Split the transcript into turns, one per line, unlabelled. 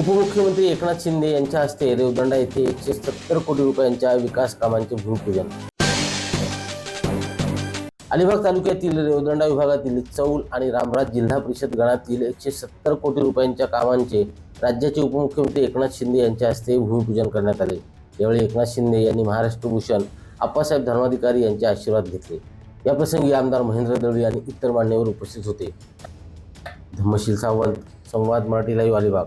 उपमुख्यमंत्री एकनाथ शिंदे यांच्या हस्ते रेवदंडा येथे एकशे सत्तर कोटी रुपयांच्या विकास कामांचे भूमिपूजन. अलिबाग तालुक्यातील रेवदंडा विभागातील चौल आणि रामराज जिल्हा परिषद गणातील एकशे सत्तर कोटी रुपयांच्या कामांचे राज्याचे उपमुख्यमंत्री एकनाथ शिंदे यांच्या हस्ते भूमिपूजन करण्यात आले. यावेळी एकनाथ शिंदे यांनी महाराष्ट्र भूषण आप्पासाहेब धर्माधिकारी यांचे आशीर्वाद घेतले. याप्रसंगी आमदार महेंद्र दळवी आणि इतर मान्यवर उपस्थित होते. धम्मशील सावंत संवाद मराठी लाईव्ह अलिबाग.